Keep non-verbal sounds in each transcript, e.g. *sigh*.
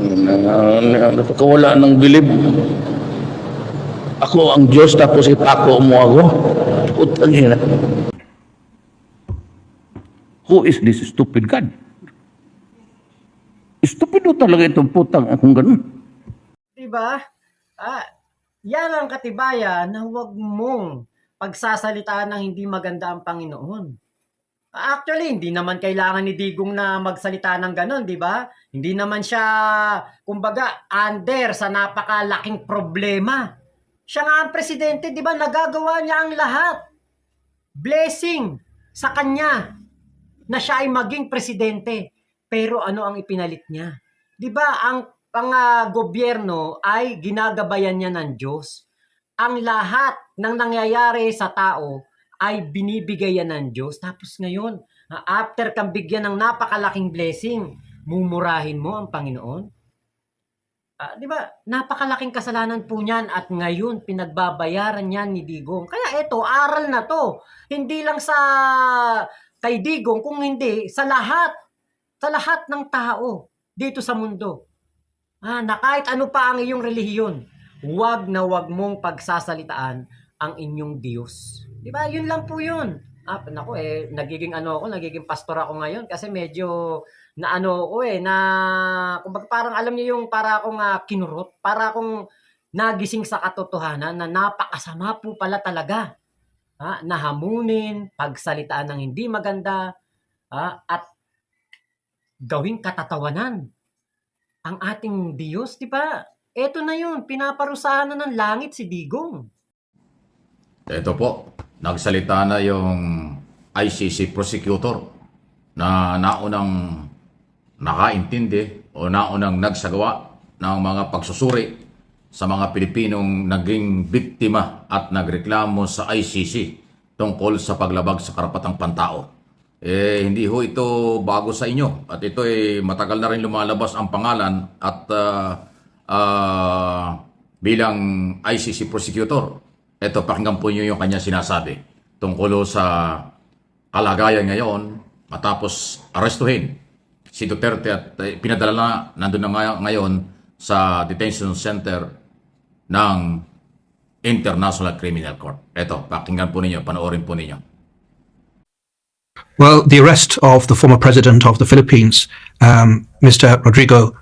na, napakawala ng bilib. Ako ang Diyos tapos ipako mo ako. Putang ina. Who is this stupid God? Stupido talaga itong putang akong ganun. Diba? Ah, yan ang katibayan na huwag mong pagsasalitaan ng hindi maganda ang Panginoon. Actually, hindi naman kailangan ni Digong na magsalita ng ganon, di ba? Hindi naman siya, kumbaga, under sa napakalaking problema. Siya nga ang presidente, di ba? Nagagawa niya ang lahat. Blessing sa kanya na siya ay maging presidente. Pero ano ang ipinalit niya? 'Di ba ang ang ah, gobyerno ay ginagabayan niya ng Diyos. Ang lahat ng nangyayari sa tao ay binibigay yan ng Diyos. Tapos ngayon, after kang bigyan ng napakalaking blessing, mumurahin mo ang Panginoon? Ah, 'di ba? Napakalaking kasalanan po niyan at ngayon pinagbabayaran niyan ni Digong. Kaya ito, aral na 'to. Hindi lang sa kay Digong, kung hindi sa lahat, sa lahat ng tao dito sa mundo. Ah, na kahit ano pa ang iyong relihiyon, huwag na huwag mong pagsasalitaan ang inyong Diyos. 'Di ba? Yun lang po 'yun. Ah, nako eh, nagiging ano ako, nagiging pastor ako ngayon kasi medyo na ano ko eh, na kumbaga parang alam niyo yung para akong ah, kinurot, para akong nagising sa katotohanan na napakasama po pala talaga. Ha, nahamunin, pagsalitaan ng hindi maganda, ha, at gawing katatawanan ang ating Diyos, di ba? Ito na yun, pinaparusahan na ng langit si Digong. Ito po, nagsalita na yung ICC prosecutor na naunang nakaintindi o naunang nagsagawa ng mga pagsusuri sa mga Pilipinong naging biktima at nagreklamo sa ICC tungkol sa paglabag sa karapatang pantao. Eh, hindi ho ito bago sa inyo at ito ay matagal na rin lumalabas ang pangalan at ah, ah, bilang ICC prosecutor. Ito, pakinggan po niyo yung kanya sinasabi tungkol sa kalagayan ngayon matapos arestuhin si Duterte at eh, pinadala na nandun na ngay- ngayon sa detention center ng International Criminal Court. Ito, pakinggan po ninyo, panoorin po ninyo. Well, the arrest of the former president of the Philippines, um, Mr. Rodrigo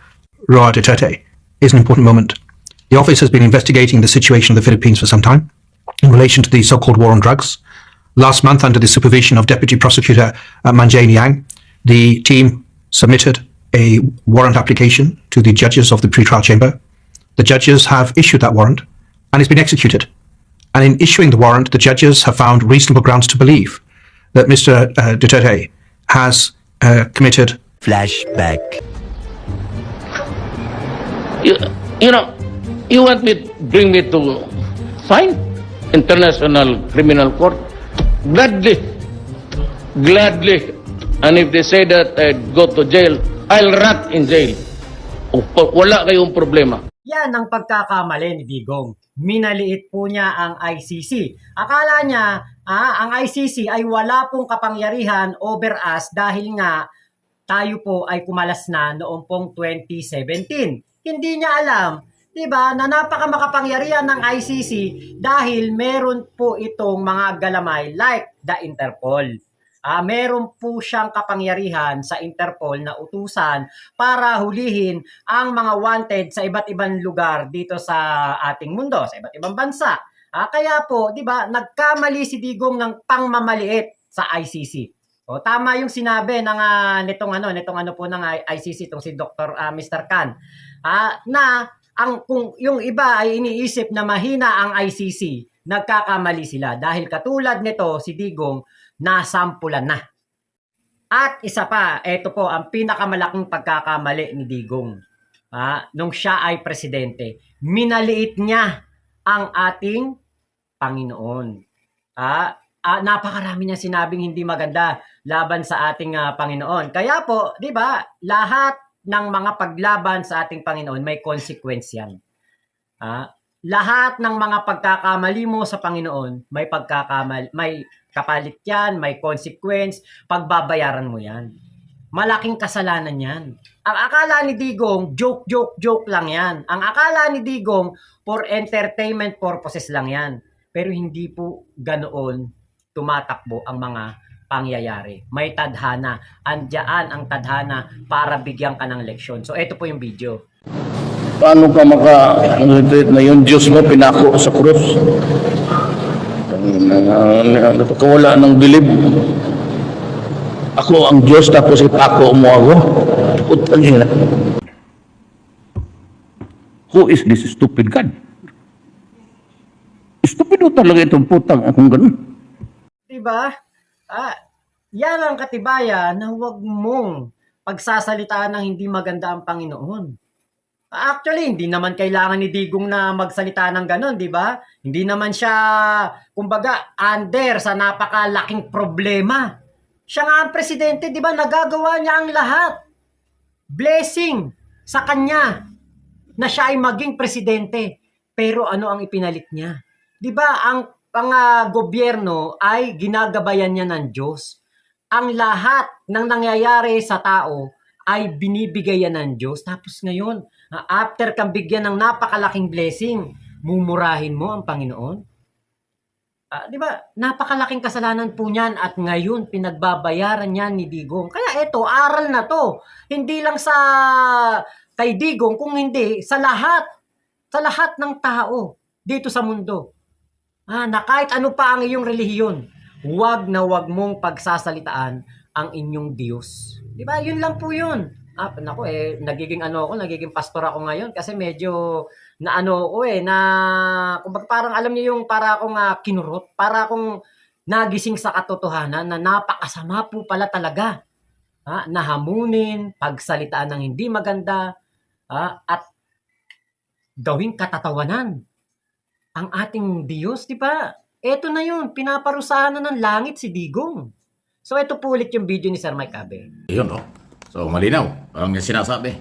Roa Duterte, is an important moment. The office has been investigating the situation of the Philippines for some time in relation to the so-called war on drugs. Last month, under the supervision of Deputy Prosecutor uh, Manjay Niang, the team submitted a warrant application to the judges of the pretrial chamber. The judges have issued that warrant and it's been executed. And in issuing the warrant, the judges have found reasonable grounds to believe that Mr. Uh, Duterte has uh, committed Flashback. You, you know, you want me bring me to fine International Criminal Court? Gladly. Gladly. And if they say that I'd go to jail, I'll rot in jail. Wala kayong problema. Yan ang pagkakamali ni Digong. Minaliit po niya ang ICC. Akala niya, ah, ang ICC ay wala pong kapangyarihan over us dahil nga tayo po ay kumalas na noong pong 2017. Hindi niya alam, 'di ba, na napaka makapangyarihan ng ICC dahil meron po itong mga galamay like the Interpol. Ah, meron po siyang kapangyarihan sa Interpol na utusan para hulihin ang mga wanted sa iba't ibang lugar dito sa ating mundo, sa iba't ibang bansa. Ah, kaya po, 'di ba, nagkamali si Digong ng pangmamaliit sa ICC. O tama yung sinabi ng ah, nitong ano, nitong ano po ng ICC itong si Dr. ah, Mr. Khan. Ah, na ang kung yung iba ay iniisip na mahina ang ICC, nagkakamali sila dahil katulad nito si Digong nasampulan na. At isa pa, ito po ang pinakamalaking pagkakamali ni Digong. Ah, nung siya ay presidente, minaliit niya ang ating Panginoon. Ah, ah, napakarami niya sinabing hindi maganda laban sa ating ah, Panginoon. Kaya po, 'di ba, lahat ng mga paglaban sa ating Panginoon may consequence yan. Ah, lahat ng mga pagkakamali mo sa Panginoon, may pagkakamal, may kapalit yan, may consequence, pagbabayaran mo yan. Malaking kasalanan yan. Ang akala ni Digong, joke, joke, joke lang yan. Ang akala ni Digong, for entertainment purposes lang yan. Pero hindi po ganoon tumatakbo ang mga pangyayari. May tadhana. Andiyan ang tadhana para bigyan ka ng leksyon. So, ito po yung video. Paano ka maka na yung Diyos mo pinako sa krus? Napakawala ng bilib. Ako ang Diyos tapos ipako mo ako. Putang ina. Who is this stupid God? Stupido talaga itong putang akong ganun. Diba? Ah, yan ang katibayan na huwag mong pagsasalitaan ng hindi maganda ang Panginoon. Actually, hindi naman kailangan ni Digong na magsalita ng ganon, di ba? Hindi naman siya, kumbaga, under sa napakalaking problema. Siya nga ang presidente, di ba? Nagagawa niya ang lahat. Blessing sa kanya na siya ay maging presidente. Pero ano ang ipinalit niya? 'Di ba ang ang ah, gobyerno ay ginagabayan niya ng Diyos. Ang lahat ng nangyayari sa tao ay binibigay yan ng Diyos. Tapos ngayon, after kang bigyan ng napakalaking blessing, mumurahin mo ang Panginoon? Ah, 'di ba? Napakalaking kasalanan po niyan at ngayon pinagbabayaran niyan ni Digong. Kaya ito, aral na 'to. Hindi lang sa kay Digong kung hindi sa lahat sa lahat ng tao dito sa mundo. Ah, na kahit ano pa ang iyong relihiyon, huwag na huwag mong pagsasalitaan ang inyong Diyos. 'Di ba? Yun lang po 'yun. Ah, nako eh, nagiging ano ako, nagiging pastor ako ngayon kasi medyo na ano ko eh, na kumbaga parang alam niyo yung para akong uh, kinurot, para akong nagising sa katotohanan na napakasama po pala talaga. Ha, nahamunin, pagsalitaan ng hindi maganda, ha, at gawing katatawanan ang ating Diyos, di ba? Ito na yun, pinaparusahan na ng langit si Digong. So ito po ulit yung video ni Sir Mike Abe. Yun, oh. So, malinaw ang sinasabi.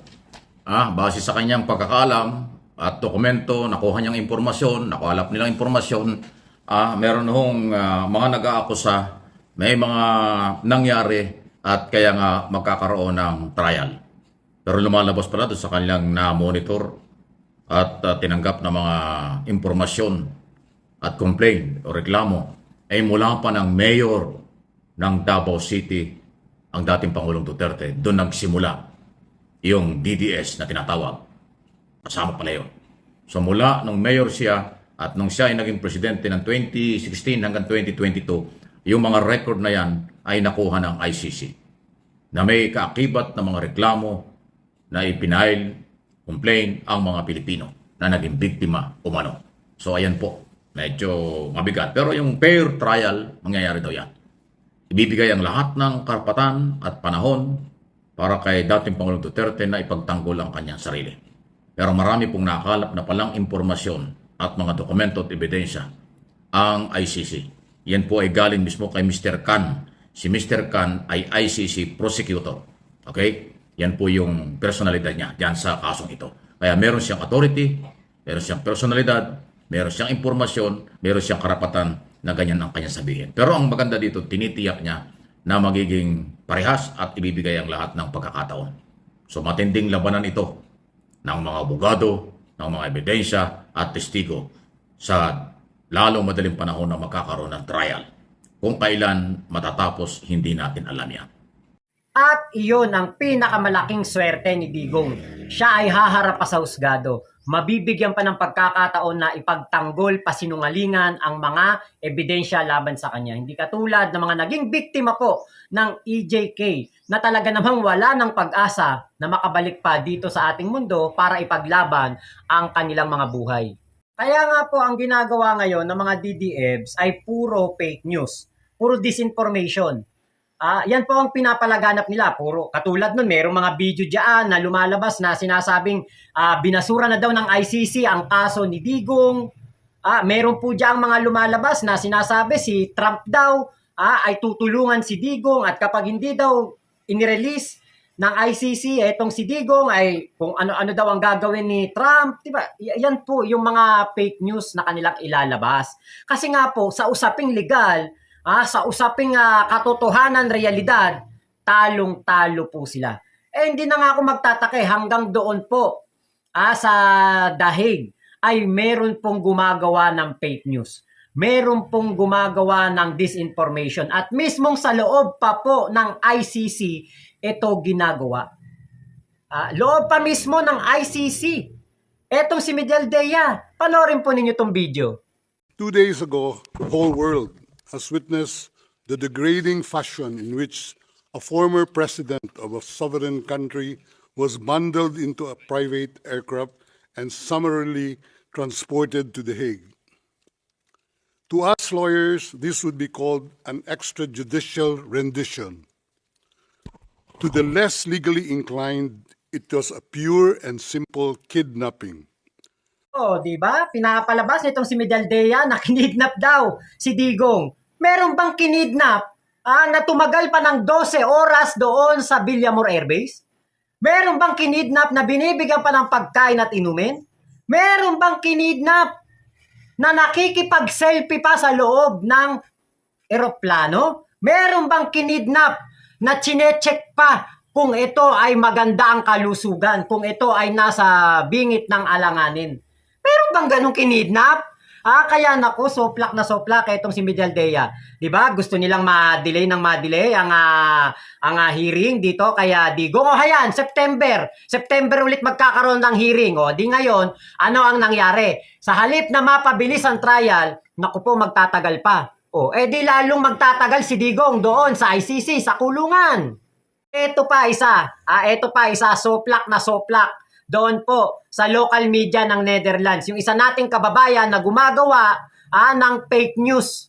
Ah, base sa kanyang pagkakalam at dokumento, nakuha niyang impormasyon, nakuhalap nilang impormasyon, ah, meron hong ah, mga nag-aakusa, may mga nangyari at kaya nga magkakaroon ng trial. Pero lumalabas pala doon sa kanilang na-monitor at ah, tinanggap na mga impormasyon at complaint o reklamo ay mula pa ng mayor ng Davao City, ang dating Pangulong Duterte. Doon nagsimula yung DDS na tinatawag. Kasama pala yun. So mula nung mayor siya at nung siya ay naging presidente ng 2016 hanggang 2022, yung mga record na yan ay nakuha ng ICC na may kaakibat na mga reklamo na ipinail, complain ang mga Pilipino na naging biktima umano. So ayan po, medyo mabigat. Pero yung fair trial, mangyayari daw yan. Ibibigay ang lahat ng karapatan at panahon para kay dating Pangulong Duterte na ipagtanggol ang kanyang sarili. Pero marami pong nakalap na palang impormasyon at mga dokumento at ebidensya ang ICC. Yan po ay galing mismo kay Mr. Khan. Si Mr. Khan ay ICC prosecutor. Okay? Yan po yung personalidad niya diyan sa kasong ito. Kaya meron siyang authority, meron siyang personalidad, meron siyang impormasyon, meron siyang karapatan na ganyan ang kanya sabihin. Pero ang maganda dito, tinitiyak niya na magiging parehas at ibibigay ang lahat ng pagkakataon. So matinding labanan ito ng mga abogado, ng mga ebidensya at testigo sa lalong madaling panahon na magkakaroon ng trial. Kung kailan matatapos, hindi natin alam yan. At iyon ang pinakamalaking swerte ni Digong. Siya ay haharap pa sa husgado. Mabibigyan pa ng pagkakataon na ipagtanggol pasinungalingan ang mga ebidensya laban sa kanya. Hindi katulad ng mga naging biktima po ng EJK na talaga namang wala ng pag-asa na makabalik pa dito sa ating mundo para ipaglaban ang kanilang mga buhay. Kaya nga po ang ginagawa ngayon ng mga DDEBs ay puro fake news, puro disinformation. Ah, yan po ang pinapalaganap nila. Puro katulad nun, merong mga video diyan na lumalabas na sinasabing ah, binasura na daw ng ICC ang kaso ni Digong. Ah, meron po diyan mga lumalabas na sinasabi si Trump daw ah, ay tutulungan si Digong at kapag hindi daw inirelease ng ICC etong si Digong ay kung ano-ano daw ang gagawin ni Trump, 'di ba? Yan po yung mga fake news na kanilang ilalabas. Kasi nga po sa usaping legal, ah, sa usaping ah, katotohanan, realidad, talong-talo po sila. Eh, hindi na nga ako magtataka eh, hanggang doon po ah, sa dahig ay meron pong gumagawa ng fake news. Meron pong gumagawa ng disinformation at mismong sa loob pa po ng ICC ito ginagawa. Ah, loob pa mismo ng ICC. Etong si Miguel Dea, panoorin po ninyo tong video. Two days ago, the whole world has witnessed the degrading fashion in which a former president of a sovereign country was bundled into a private aircraft and summarily transported to The Hague. To us lawyers, this would be called an extrajudicial rendition. To the less legally inclined, it was a pure and simple kidnapping. Oh, di ba? Pinapalabas nitong si Medaldea na *laughs* kinidnap daw si Digong. Meron bang kinidnap ah, na tumagal pa ng 12 oras doon sa Villamor Air Base? Meron bang kinidnap na binibigyan pa ng pagkain at inumin? Meron bang kinidnap na nakikipag-selfie pa sa loob ng eroplano? Meron bang kinidnap na chinecheck pa kung ito ay maganda ang kalusugan, kung ito ay nasa bingit ng alanganin? Meron bang ganong kinidnap? Ah, kaya nako, soplak na soplak itong si Medaldea. 'Di ba? Gusto nilang ma-delay ng ma-delay ang ah, ang ah, hearing dito kaya Digong. Oh, hayan, September. September ulit magkakaroon ng hearing. O, di ngayon, ano ang nangyari? Sa halip na mapabilis ang trial, naku po, magtatagal pa. O, eh di lalong magtatagal si Digong doon sa ICC, sa kulungan. Ito pa isa, ah, ito pa isa, soplak na soplak. Doon po sa local media ng Netherlands. Yung isa nating kababayan na gumagawa ah, ng fake news.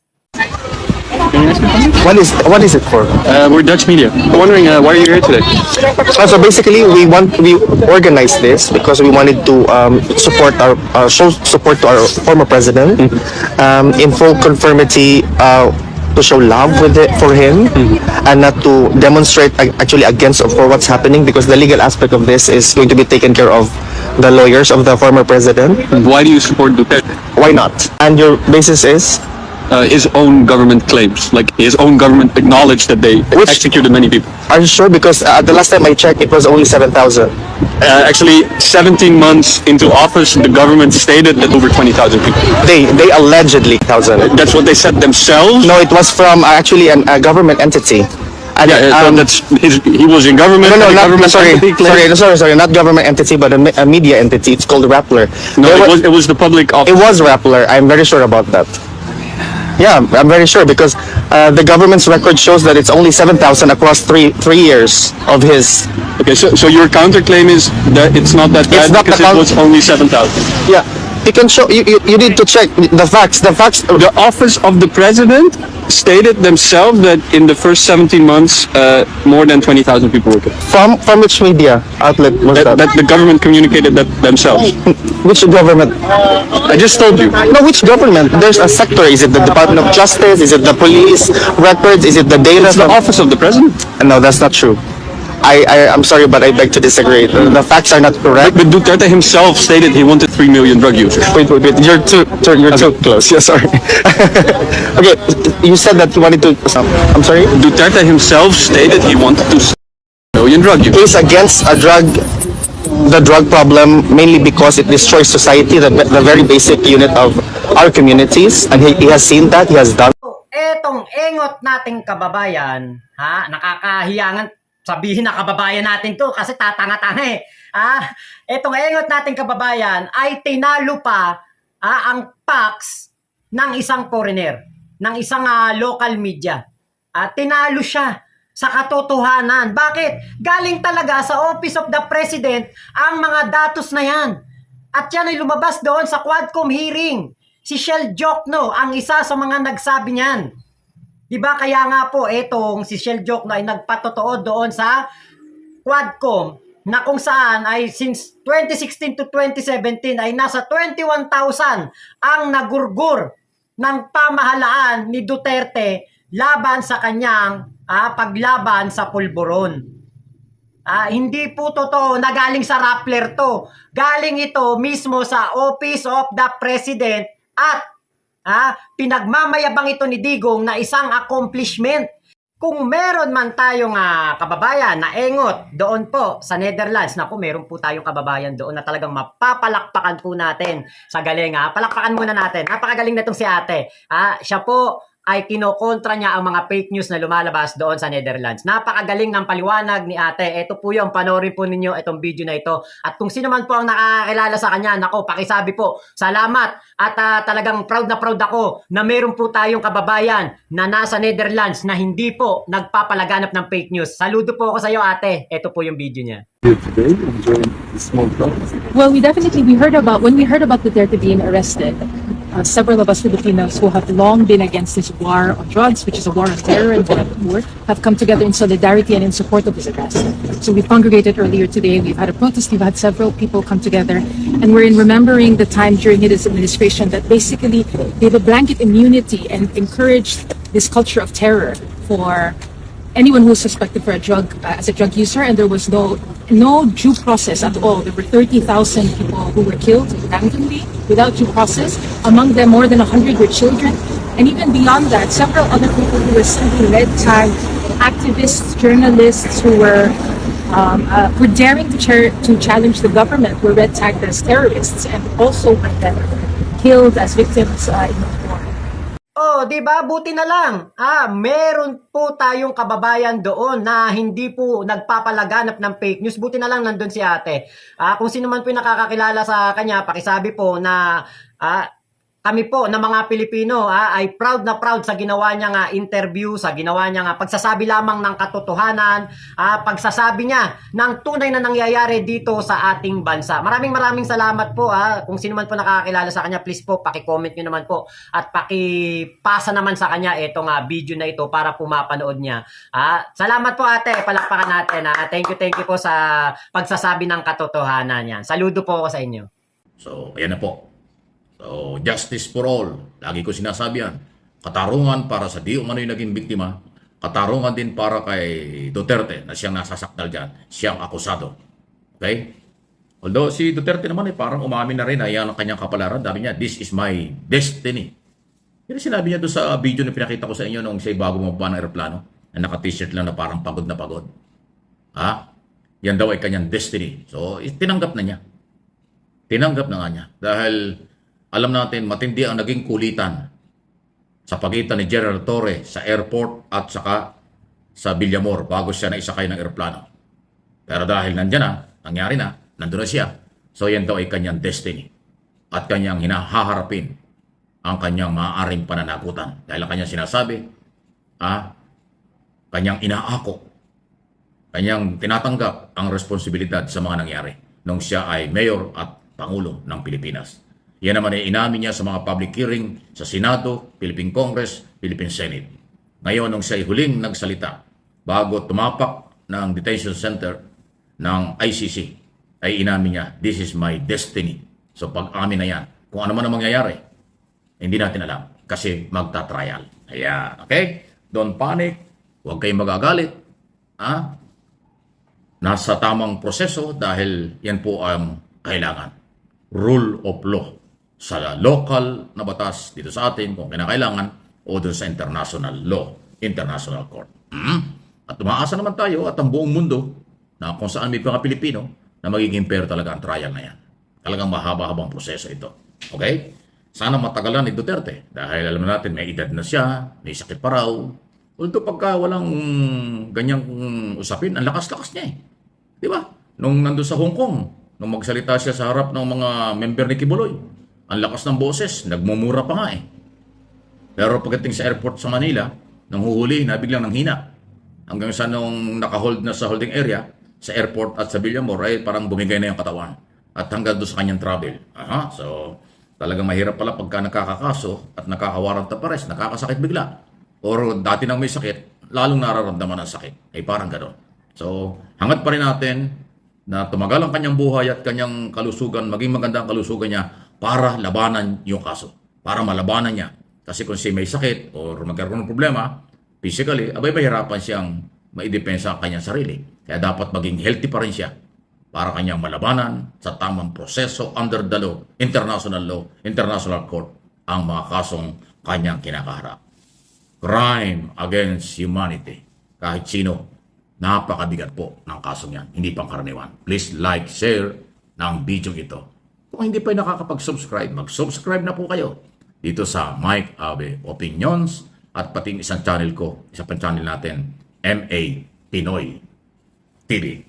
What is what is it for? Uh, we're Dutch media. I'm wondering uh, why are you here today? Uh, so basically, we want we organized this because we wanted to um, support our uh, show support to our former president um, in full conformity. Uh, to show love with it for him and not to demonstrate actually against for what's happening because the legal aspect of this is going to be taken care of the lawyers of the former president. Why do you support Duterte? why not? And your basis is Uh, his own government claims, like his own government acknowledged that they Which- executed many people. are you sure because uh, the last time i checked it was only 7000 Uh, actually, 17 months into office, the government stated that over 20,000 people. they they allegedly thousand That's what they said themselves. No, it was from uh, actually an, a government entity. And, Yeah, uh, um, that's his, he was in government. no, no, and the not government sorry, entity claimed- sorry, no, sorry, sorry, not government entity, but a, me- a media entity. It's called Rappler. No, There it wa- was, it was the public office. it was Rappler. I'm very sure about that. Yeah, I'm very sure because uh, the government's record shows that it's only seven thousand across three three years of his. Okay, so, so your counterclaim is that it's not that It's bad not the because it was only 7,000. Yeah, you can show. You, you, you need to check the facts. The facts. The office of the president stated themselves that in the first 17 months, uh, more than 20,000 people were killed. From from which media outlet was That, that? that the government communicated that themselves. Which government? I just told you. No, which government? There's a sector. Is it the Department of Justice? Is it the police records? Is it the data? It's the office of the president. No, that's not true. I, I I'm sorry, but I beg to disagree. The, the facts are not correct. But Duterte himself stated he wanted 3 million drug users. Wait, wait, wait. You're too, too you're too close. *laughs* Yeah, sorry. *laughs* okay, you said that you wanted to. I'm sorry. Duterte himself stated he wanted to million drug users. Case against a drug, the drug problem mainly because it destroys society, the, the very basic unit of our communities, and he, he has seen that. He has done. Etong engot nating kababayan, ha, nakakahiyangan sabihin na kababayan natin to kasi tatanga-tanga eh. Ha? Etong engot nating kababayan ay tinalo pa ha, ang PAX ng isang foreigner, ng isang ah, local media. At tinalo siya sa katotohanan. Bakit? Galing talaga sa Office of the President ang mga datos na yan. At yan ay lumabas doon sa Quadcom hearing. Si Shell Jokno ang isa sa mga nagsabi niyan. 'Di ba kaya nga po etong si Shell Jokno ay nagpatotoo doon sa Quadcom na kung saan ay since 2016 to 2017 ay nasa 21,000 ang nagurgur ng pamahalaan ni Duterte laban sa kanyang ah, paglaban sa pulburon. Ah, hindi po totoo na galing sa Rappler to. Galing ito mismo sa Office of the President at ah, pinagmamayabang ito ni Digong na isang accomplishment. kung meron man tayong ah, kababayan na engot doon po sa Netherlands, naku, meron po tayong kababayan doon na talagang mapapalakpakan po natin sa galing. Ah. Palakpakan muna natin. Napakagaling na itong si ate. Ah, siya po ay kinokontra niya ang mga fake news na lumalabas doon sa Netherlands. Napakagaling ng paliwanag ni ate. Ito po yung panoorin po ninyo itong video na ito. At kung sino man po ang nakakilala sa kanya, nako, pakisabi po, salamat. At ah, talagang proud na proud ako na meron po tayong kababayan na nasa Netherlands na hindi po nagpapalaganap ng fake news. Saludo po ako sa iyo ate. Ito po yung video niya. today, enjoying the small talks. Well, we definitely we heard about when we heard about Duterte being arrested. Uh, several of us Filipinos who have long been against this war on drugs, which is a war on terror and war on war, have come together in solidarity and in support of this arrest. So we congregated earlier today. We've had a protest. We've had several people come together, and we're in remembering the time during his administration that basically gave a blanket immunity and encouraged this culture of terror for anyone who was suspected for a drug uh, as a drug user, and there was no no due process at all. There were thirty thousand people who were killed randomly without due process. Among them, more than hundred were children, and even beyond that, several other people who were simply red tag activists, journalists who were. Um, uh, were daring to, to challenge the government were red tagged as terrorists and also were killed as victims uh. Oh, 'di ba? Buti na lang. Ah, meron po tayong kababayan doon na hindi po nagpapalaganap ng fake news. Buti na lang nandun si Ate. Ah, kung sino man po nakakakilala sa kanya, pakisabi po na ah, kami po na mga Pilipino ah, ay proud na proud sa ginawa niya nga interview, sa ginawa niya nga pagsasabi lamang ng katotohanan, ah, pagsasabi niya ng tunay na nangyayari dito sa ating bansa. Maraming maraming salamat po ah. Kung sino man po nakakakilala sa kanya, please po paki-comment niyo naman po at paki-pasa naman sa kanya itong ah, video na ito para po mapanood niya. Ah, salamat po ate, palakpakan natin. Ah. Thank you, thank you po sa pagsasabi ng katotohanan yan. Saludo po ako sa inyo. So, ayan na po. So, justice for all. Lagi ko sinasabi yan. Katarungan para sa di umano'y naging biktima. Katarungan din para kay Duterte na siyang nasasakdal dyan. Siyang akusado. Okay? Although si Duterte naman eh, parang umamin na rin na yan ang kanyang kapalaran. Dami niya, this is my destiny. Pero sinabi niya doon sa video na pinakita ko sa inyo nung siya'y bago mababa ng aeroplano na naka-t-shirt lang na parang pagod na pagod. Ha? Yan daw ay kanyang destiny. So, tinanggap na niya. Tinanggap na nga niya. Dahil alam natin, matindi ang naging kulitan sa pagitan ni General Torre sa airport at saka sa Villamor bago siya na isakay ng aeroplano. Pero dahil nandyan na, nangyari na, nandun na siya. So yan daw ay kanyang destiny. At kanyang hinahaharapin ang kanyang maaaring pananagutan. Dahil ang kanyang sinasabi, ah, kanyang inaako, kanyang tinatanggap ang responsibilidad sa mga nangyari nung siya ay mayor at pangulo ng Pilipinas. Yan naman ay inamin niya sa mga public hearing sa Senado, Philippine Congress, Philippine Senate. Ngayon, nung siya ay huling nagsalita bago tumapak ng detention center ng ICC, ay inamin niya, this is my destiny. So pag-amin na yan, kung ano man ang mangyayari, hindi natin alam kasi magta-trial. Ayan, okay? Don't panic. Huwag kayong magagalit. Ha? Nasa tamang proseso dahil yan po ang kailangan. Rule of law sa local na batas dito sa atin kung kinakailangan o dun sa international law, international court. Mhm. At umaasa naman tayo at ang buong mundo na kung saan may mga Pilipino na magiging fair talaga ang trial na yan. Talagang mahaba-habang proseso ito. Okay? Sana matagalan ni Duterte dahil alam natin may edad na siya, may sakit pa raw. Although pagka walang ganyang usapin, ang lakas-lakas niya eh. Di ba? Nung nandun sa Hong Kong, nung magsalita siya sa harap ng mga member ni Kibuloy, ang lakas ng boses, nagmumura pa nga eh. Pero pagdating sa airport sa Manila, nang huhuli, nabiglang nang hina. Hanggang sa nung nakahold na sa holding area, sa airport at sa Villamor, ay parang bumigay na yung katawan. At hanggang doon sa kanyang travel. Aha, so talagang mahirap pala pagka nakakakaso at nakakawarant na pares, nakakasakit bigla. Or dati nang may sakit, lalong nararamdaman ang sakit. Ay parang gano'n. So, hangat pa rin natin na tumagal ang kanyang buhay at kanyang kalusugan, maging maganda ang kalusugan niya para labanan yung kaso. Para malabanan niya. Kasi kung siya may sakit or magkaroon ng problema, physically, abay mahirapan siyang maidepensa ang kanyang sarili. Kaya dapat maging healthy pa rin siya para kanyang malabanan sa tamang proseso under the law, international law, international court, ang mga kasong kanyang kinakaharap. Crime against humanity. kahit sino. Napakabigat po ng kasong yan, hindi pangkaraniwan. Please like, share ng video ito. Kung hindi pa nakakapag-subscribe, mag-subscribe na po kayo dito sa Mike Abe Opinions at pati isang channel ko, isa pang channel natin, MA Pinoy TV.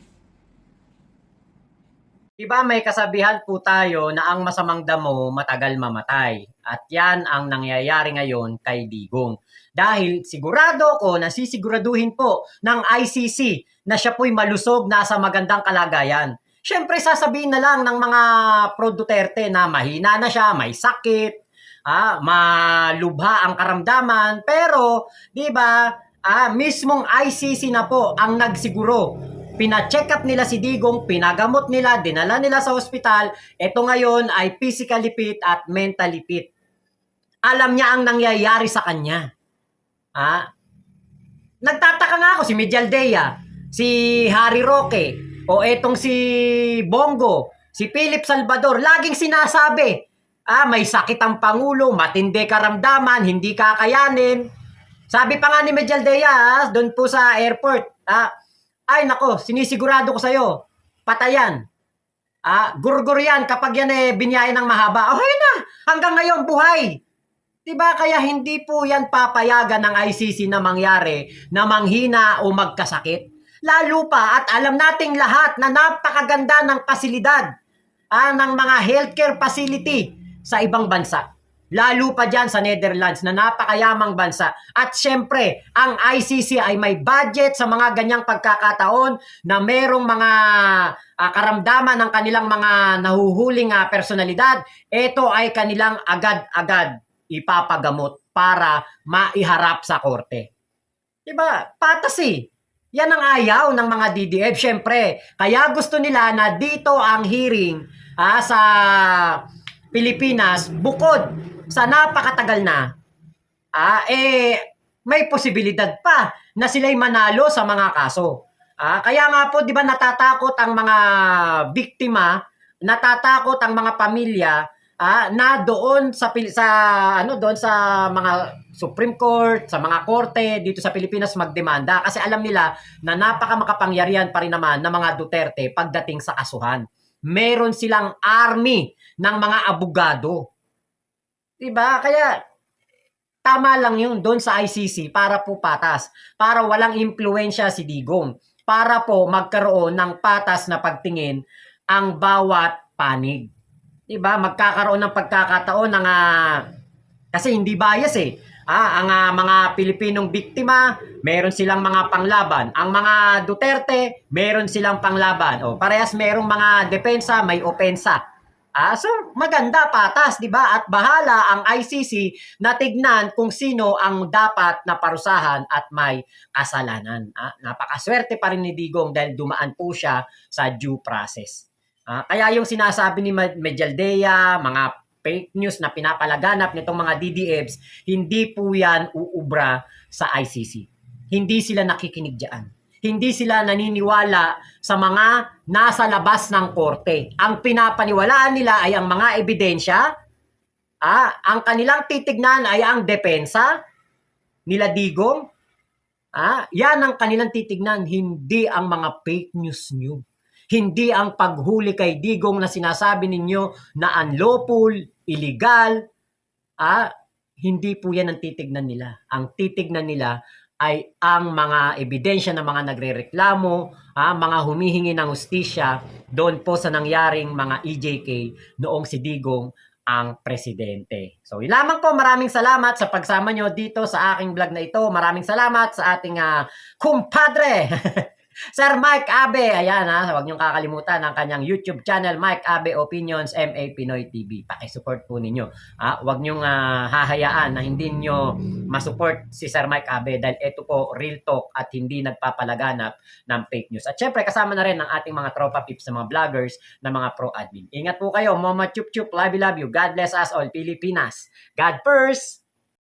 Diba may kasabihan po tayo na ang masamang damo matagal mamatay. At yan ang nangyayari ngayon kay Digong. Dahil sigurado ko na sisiguraduhin po ng ICC na siya po'y malusog nasa magandang kalagayan. Siyempre sasabihin na lang ng mga pro Duterte na mahina na siya, may sakit, ah, malubha ang karamdaman. Pero, di ba, ah, mismong ICC na po ang nagsiguro pina-check up nila si Digong, pinagamot nila, dinala nila sa ospital. Ito ngayon ay physically fit at mentally fit. Alam niya ang nangyayari sa kanya. Ha? Nagtataka nga ako si Medialdea, si Harry Roque, o etong si Bongo, si Philip Salvador, laging sinasabi, ah, may sakit ang Pangulo, matindi karamdaman, hindi kakayanin. Sabi pa nga ni Medialdea, ah, doon po sa airport, ah, ay nako, sinisigurado ko sa'yo, patayan. Ah, gurgur yan kapag yan eh binyayin ng mahaba. Okay na, hanggang ngayon buhay. 'Di ba kaya hindi po yan papayagan ng ICC na mangyari na manghina o magkasakit. Lalo pa at alam nating lahat na napakaganda ng pasilidad ah, ng mga healthcare facility sa ibang bansa. Lalo pa dyan sa Netherlands na napakayamang bansa. At syempre, ang ICC ay may budget sa mga ganyang pagkakataon na merong mga ah, karamdaman ng kanilang mga nahuhuling ah, personalidad. Ito ay kanilang agad-agad ipapagamot para maiharap sa korte. Diba? Patas eh. Yan ang ayaw ng mga DDF. Siyempre, kaya gusto nila na dito ang hearing ah, sa Pilipinas, bukod sa napakatagal na, ah, eh, may posibilidad pa na sila'y manalo sa mga kaso. Ah, kaya nga po, di ba natatakot ang mga biktima, natatakot ang mga pamilya ah, na doon sa sa ano doon sa mga Supreme Court, sa mga korte dito sa Pilipinas magdemanda kasi alam nila na napaka makapangyarihan pa rin naman ng mga Duterte pagdating sa kasuhan. Meron silang army ng mga abogado. 'Di ba? Kaya tama lang 'yun doon sa ICC para po patas, para walang impluwensya si Digong, para po magkaroon ng patas na pagtingin ang bawat panig. 'Di ba? Magkakaroon ng pagkakataon ng ah, kasi hindi bias eh. Ah, ang ah, mga Pilipinong biktima, meron silang mga panglaban. Ang mga Duterte, meron silang panglaban. O, parehas merong mga depensa, may opensa. Ah, so maganda patas, 'di ba? At bahala ang ICC na tignan kung sino ang dapat na parusahan at may kasalanan. Ah, napakaswerte pa rin ni Digong dahil dumaan po siya sa due process. Ah, kaya yung sinasabi ni Med- Medialdea, mga fake news na pinapalaganap nitong mga DDFs, hindi po yan uubra sa ICC. Hindi sila nakikinig diyan. Hindi sila naniniwala sa mga nasa labas ng korte. Ang pinapaniwalaan nila ay ang mga ebidensya. Ah, ang kanilang titignan ay ang depensa nila Digong. Ah, yan ang kanilang titignan, hindi ang mga fake news nyo. Hindi ang paghuli kay Digong na sinasabi ninyo na unlawful, illegal. Ah, hindi po yan ang titignan nila. Ang titignan nila ay ang mga ebidensya ng mga nagrereklamo, ah, mga humihingi ng hustisya doon po sa nangyaring mga EJK noong si Digong ang presidente. So, yun lamang po. Maraming salamat sa pagsama nyo dito sa aking vlog na ito. Maraming salamat sa ating ah, kumpadre, *laughs* Sir Mike Abe. Ayan ha, huwag niyong kakalimutan ang kanyang YouTube channel, Mike Abe Opinions, MA Pinoy TV. Pakisupport po ninyo. Ah, huwag niyong ah, hahayaan na hindi niyo masupport si Sir Mike Abe dahil ito po real talk at hindi nagpapalaganap ng fake news. At syempre, kasama na rin ang ating mga tropa pips na mga vloggers na mga pro-admin. Ingat po kayo, Mama Chup Chup, love you, love you. God bless us all, Pilipinas. God first!